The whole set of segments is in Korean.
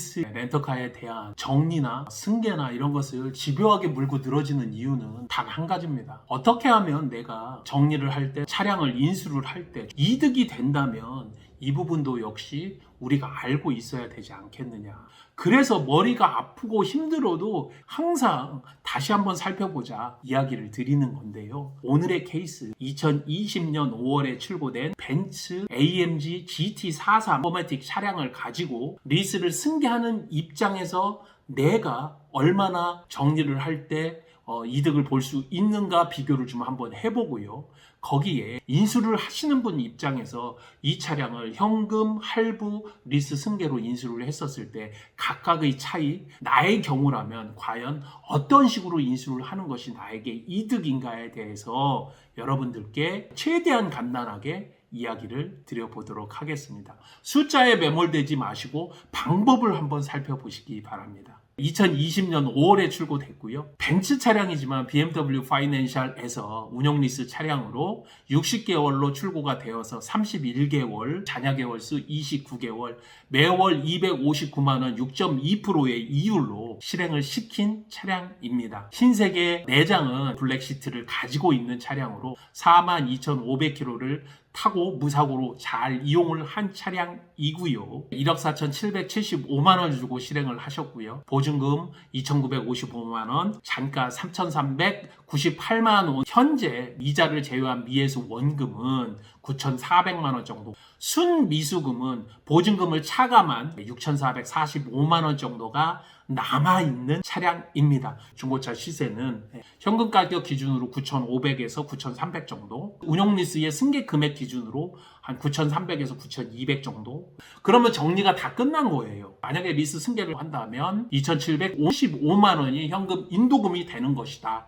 리스 렌터카에 대한 정리나 승계나 이런 것을 집요하게 물고 늘어지는 이유는 단 한 가지입니다. 어떻게 하면 내가 정리를 할 때 차량을 인수를 할 때 이득이 된다면 이 부분도 역시 우리가 알고 있어야 되지 않겠느냐. 그래서 머리가 아프고 힘들어도 항상 다시 한번 살펴보자 이야기를 드리는 건데요. 오늘의 케이스 2020년 5월에 출고된 벤츠 AMG GT43 포매틱 차량을 가지고 리스를 승계하는 입장에서 내가 얼마나 정리를 할때 어, 이득을 볼 수 있는가 비교를 좀 한번 해보고요. 거기에 인수를 하시는 분 입장에서 이 차량을 현금, 할부, 리스 승계로 인수를 했었을 때 각각의 차이, 나의 경우라면 과연 어떤 식으로 인수를 하는 것이 나에게 이득인가에 대해서 여러분들께 최대한 간단하게 이야기를 드려보도록 하겠습니다. 숫자에 매몰되지 마시고 방법을 한번 살펴보시기 바랍니다. 2020년 5월에 출고됐고요. 벤츠 차량이지만 BMW 파이낸셜에서 운영 리스 차량으로 60개월로 출고가 되어서 31개월, 잔여 개월 수 29개월, 매월 259만 원 6.2%의 이율로 실행을 시킨 차량입니다. 흰색의 내장은 블랙 시트를 가지고 있는 차량으로 42,500km를 타고 무사고로 잘 이용을 한 차량이고요. 1억 4,775만 원 주고 실행을 하셨고요. 보증금 2,955만 원, 잔가 3,398만 원. 현재 이자를 제외한 미해수 원금은 9,400만 원 정도. 순 미수금은 보증금을 차감한 6,445만 원 정도가 남아있는 차량입니다. 중고차 시세는 현금 가격 기준으로 9,500에서 9,300 정도, 운용 리스의 승계 금액 기준으로 한 9,300에서 9,200 정도. 그러면 정리가 다 끝난 거예요. 만약에 리스 승계를 한다면 2,755만 원이 현금 인도금이 되는 것이다.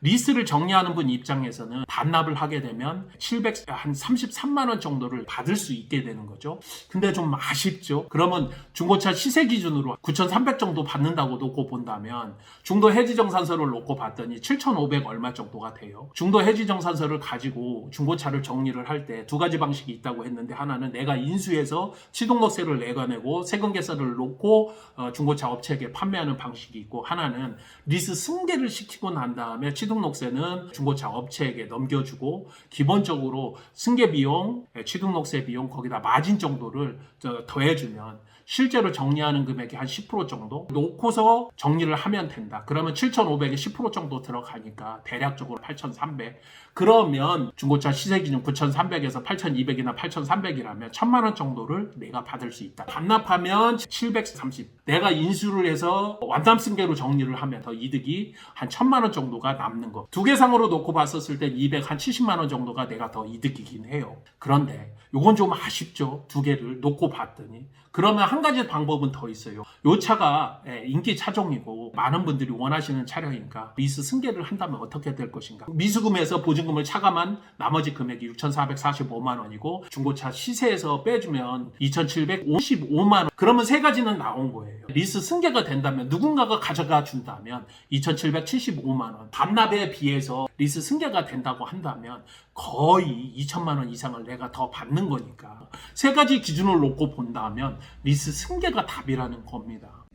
리스를 정리하는 분 입장에서는 반납을 하게 되면 700, 한 33만 원 정도를 받을 수 있게 되는 거죠. 근데 좀 아쉽죠. 그러면 중고차 시세 기준으로 9,300 정도 받는다고 놓고 본다면 중도 해지정산서를 놓고 봤더니 7,500 얼마 정도가 돼요. 중도 해지정산서를 가지고 중고차를 정리를 할 때 두 가지 방식이 있다고 했는데 하나는 내가 인수해서 취등록세를 내가내고 세금 계산을 놓고 어, 중고차 업체에게 판매하는 방식이 있고 하나는 리스 승계를 시키고 난 다음에 취등 록세는 중고차 업체에게 넘겨주고 기본적으로 승계 비용, 예, 취등록세 비용 거기다 마진 정도를 저 더해주면 실제로 정리하는 금액이 한 10% 정도 놓고서 정리를 하면 된다. 그러면 7,500에 10% 정도 들어가니까 대략적으로 8,300. 그러면 중고차 시세 기준 9,300에서 8,200이나 8,300이라면 1,000만 원 정도를 내가 받을 수 있다. 반납하면 730. 내가 인수를 해서 완담 승계로 정리를 하면 더 이득이 한 1,000만 원 정도가 남는 거. 두 개상으로 놓고 봤었을 때 200, 한 70만 원 정도가 내가 더 이득이긴 해요. 그런데 요건 좀 아쉽죠. 두 개를 놓고 봤더니. 그러면 한 가지 방법은 더 있어요. 요 차가 예, 인기 차종이고 많은 분들이 원하시는 차량이니까 리스 승계를 한다면 어떻게 될 것인가? 미수금에서 보증금을 차감한 나머지 금액이 6,445만 원이고 중고차 시세에서 빼주면 2,755만 원. 그러면 세 가지는 나온 거예요. 리스 승계가 된다면 누군가가 가져가 준다면 2,775만 원. 반납에 비해서 리스 승계가 된다고 한다면 거의 2천만 원 이상을 내가 더 받는 거니까 세 가지 기준을 놓고 본다면 리스 승계가 답이라는 겁니다.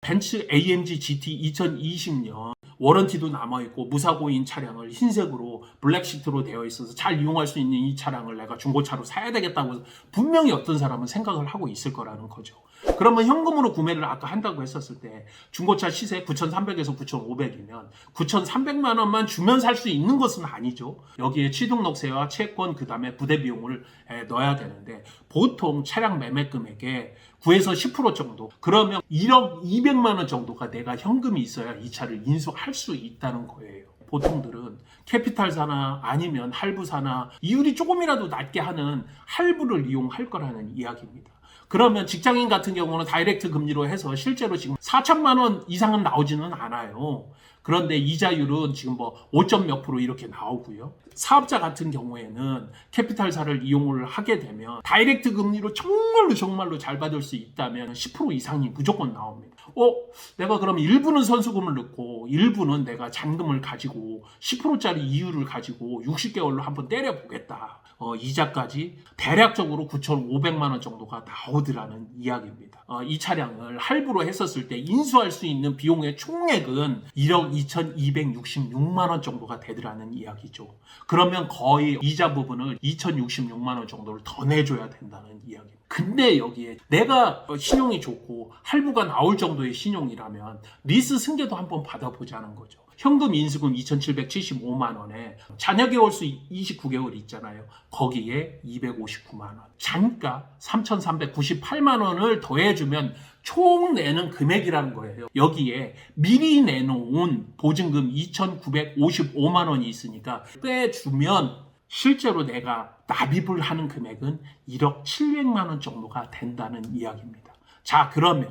벤츠 AMG GT 2020년 워런티도 남아있고 무사고인 차량을 흰색으로 블랙시트로 되어 있어서 잘 이용할 수 있는 이 차량을 내가 중고차로 사야 되겠다고 분명히 어떤 사람은 생각을 하고 있을 거라는 거죠. 그러면 현금으로 구매를 아까 한다고 했었을 때 중고차 시세 9,300에서 9,500이면 9,300만 원만 주면 살 수 있는 것은 아니죠. 여기에 취등록세와 채권 그다음에 부대 비용을 에, 넣어야 되는데 보통 차량 매매 금액의 9에서 10% 정도 그러면 1억 200만 원 정도가 내가 현금이 있어야 이 차를 인수할 수 있다는 거예요. 보통들은 캐피탈사나 아니면 할부사나 이율이 조금이라도 낮게 하는 할부를 이용할 거라는 이야기입니다. 그러면 직장인 같은 경우는 다이렉트 금리로 해서 실제로 지금 4천만 원 이상은 나오지는 않아요. 그런데 이자율은 지금 뭐 5점 몇 프로 이렇게 나오고요. 사업자 같은 경우에는 캐피탈사를 이용을 하게 되면 다이렉트 금리로 정말로 정말로 잘 받을 수 있다면 10% 이상이 무조건 나옵니다. 어, 내가 그럼 일부는 선수금을 넣고 일부는 내가 잔금을 가지고 10%짜리 이율을 가지고 60개월로 한번 때려보겠다. 어, 이자까지 대략적으로 9,500만 원 정도가 나오더라는 이야기입니다. 어, 이 차량을 할부로 했었을 때 인수할 수 있는 비용의 총액은 1억 2,266만 원 정도가 되더라는 이야기죠. 그러면 거의 이자 부분을 2,066만 원 정도를 더 내줘야 된다는 이야기입니다. 근데 여기에 내가 어, 신용이 좋고 할부가 나올 정도의 신용이라면 리스 승계도 한번 받아보자는 거죠. 현금 인수금 2,775만 원에 자녀 개월 수 29개월 있잖아요. 거기에 259만 원. 잔가 3,398만 원을 더해주면 총 내는 금액이라는 거예요. 여기에 미리 내놓은 보증금 2,955만 원이 있으니까 빼주면 실제로 내가 납입을 하는 금액은 1억 700만 원 정도가 된다는 이야기입니다. 자, 그러면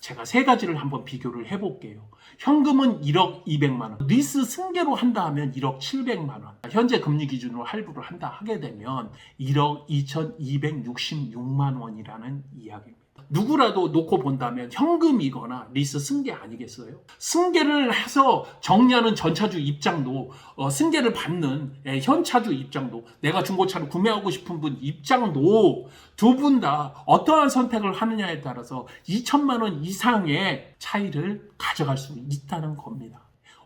제가 세 가지를 한번 비교를 해볼게요. 현금은 1억 200만 원, 리스 승계로 한다 하면 1억 700만 원, 현재 금리 기준으로 할부를 한다 하게 되면 1억 2266만 원이라는 이야기입니다. 누구라도 놓고 본다면 현금이거나 리스 승계 아니겠어요? 승계를 해서 정리하는 전차주 입장도 어, 승계를 받는 예, 현차주 입장도 내가 중고차를 구매하고 싶은 분 입장도 두 분 다 어떠한 선택을 하느냐에 따라서 2천만 원 이상의 차이를 가져갈 수 있다는 겁니다.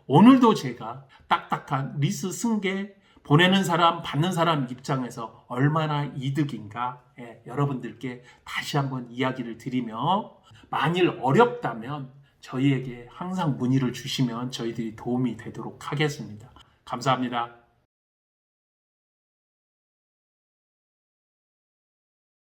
오늘도 제가 딱딱한 리스 승계 보내는 사람, 받는 사람 입장에서 얼마나 이득인가 예, 여러분들께 다시 한번 이야기를 드리며 만일 어렵다면 저희에게 항상 문의를 주시면 저희들이 도움이 되도록 하겠습니다. 감사합니다.